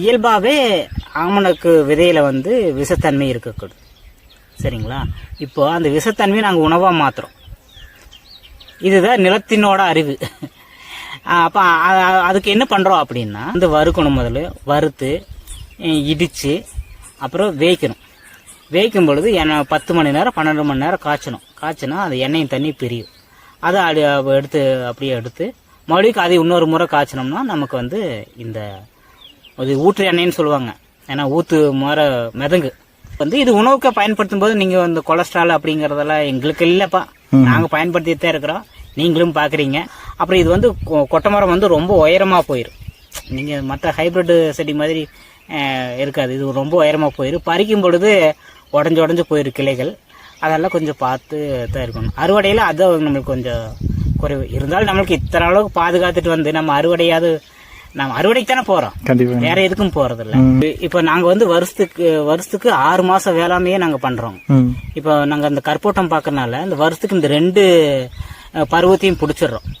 இயல்பாகவே ஆமணக்கு விதையில் வந்து விஷத்தன்மை இருக்கக்கூடும். சரிங்களா? இப்போ அந்த விஷத்தன்மையை நாங்கள் உணவாக மாற்றுறோம் இதுதான் நிலத்தினோட அறிவு. அப்போ அதுக்கு என்ன பண்ணுறோம் அப்படின்னா வந்து வறுக்கணும் முதல்ல. வறுத்து இடித்து அப்புறம் வேய்க்கணும். வேய்க்கும் பொழுது எண்ணெய் பத்து மணி நேரம் பன்னெண்டு மணி நேரம் காய்ச்சணும். காய்ச்சினா அது எண்ணெயும் தண்ணி பிரியும். அதை அடி எடுத்து அப்படியே எடுத்து மறுபடியும் அதை இன்னொரு முறை காய்ச்சினோம்னா நமக்கு வந்து இந்த அது ஊற்று எண்ணெய்னு சொல்லுவாங்க. ஏன்னா ஊத்து முறை மிதங்கு. வந்து இது உணவுக்கு பயன்படுத்தும் போது நீங்க இந்த கொலஸ்ட்ரால் அப்படிங்கறதெல்லாம் எங்களுக்கு இல்லப்பா. நாங்க பயன்படுத்திட்டு தான் இருக்கிறோம். நீங்களும் பாக்குறீங்க. அப்புறம் இது வந்து கொ- கொட்டை மரம் வந்து ரொம்ப உயரமா போயிடும் நீங்க மற்ற ஹைபிரிட் செடி மாதிரி இருக்காது. இது ரொம்ப உயரமா போயிடும் பறிக்கும் பொழுது உடஞ்சு உடஞ்சு போயிடும் கிளைகள். அதெல்லாம் கொஞ்சம் பார்த்து தான் இருக்கணும். அறுவடையில் அது நம்மளுக்கு கொஞ்சம் குறைவு. இருந்தாலும் நம்மளுக்கு இத்தனை அளவுக்கு பாதுகாத்துட்டு வந்து நம்ம அறுவடையாவது நம்ம அறுவடைக்கு தானே போறோம். கண்டிப்பா. வேற எதுக்கும் போறது இல்ல இப்ப நாங்க வந்து வருஷத்துக்கு வருஷத்துக்கு ஆறு மாசம் வேளாண்மையே நாங்க பண்றோம். இப்போ நாங்க அந்த கற்போட்டம் பாக்கறனால இந்த வருஷத்துக்கு இந்த ரெண்டு பருவத்தையும் பிடிச்சிடுறோம்.